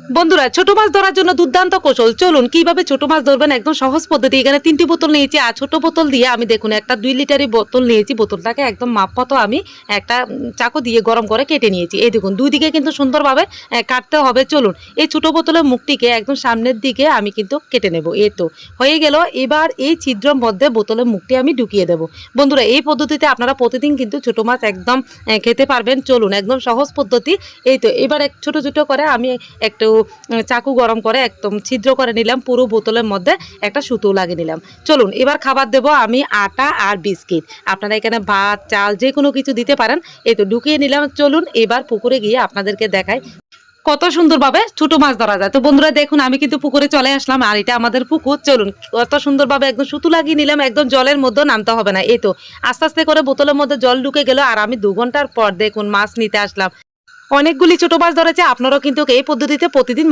বন্ধুরা, ছোট মাছ ধরার জন্য দুর্দান্ত কৌশল। চলুন, কীভাবে ছোট মাছ ধরবেন? একদম সহজ পদ্ধতি। এখানে তিনটি বোতল নিয়েছি, আর ছোট বোতল দিয়ে আমি দেখুন, একটা দুই লিটারের বোতল নিয়েছি। বোতলটাকে একদম মাপ মতো আমি একটা চাকু দিয়ে গরম করে কেটে নিয়েছি। এই দেখুন, দুই দিকে কিন্তু সুন্দরভাবে কাটতে হবে। চলুন, এই ছোট বোতলের মুখটিকে একদম সামনের দিকে আমি কিন্তু কেটে নেব। এই তো, হয়ে গেল। এবার এই ছিদ্রের মধ্যে বোতলের মুখটি আমি ঢুকিয়ে দেব। বন্ধুরা, এই পদ্ধতিতে আপনারা প্রতিদিন কিন্তু ছোট মাছ একদম খেতে পারবেন। চলুন, একদম সহজ পদ্ধতি। এই তো, এবার এক, ছোট ছোট করে আমি একটু উম, চাকু গরম করে একদম ছিদ্র করে নিলাম পুরো বোতলের মধ্যে একটা সুতো লাগিয়ে নিলাম। চলুন এবার খাবার দেব আমি আটা আর বিস্কিট। আপনারা এখানে ভাত চাল যে কোনো কিছু দিতে পারেন। এই তো ঢুকিয়ে নিলাম চলুন এবার পুকুরে গিয়ে আপনাদেরকে দেখাই। কত সুন্দরভাবে ছোট মাছ ধরা যায়। তো বন্ধুরা দেখুন আমি কিন্তু পুকুরে চলে আসলাম আর এটা আমাদের পুকুর। চলুন কত সুন্দরভাবে একদম সুতু লাগিয়ে নিলাম একদম জলের মধ্যে নামতে হবে না। এই তো আস্তে আস্তে করে বোতলের মধ্যে জল ঢুকে গেল আর আমি দু ঘণ্টার পর দেখুন মাছ নিতে আসলাম। অনেকগুলি ছোট মাছ ধরেছে আপনারাও কিন্তু এই পদ্ধতিতে প্রতিদিন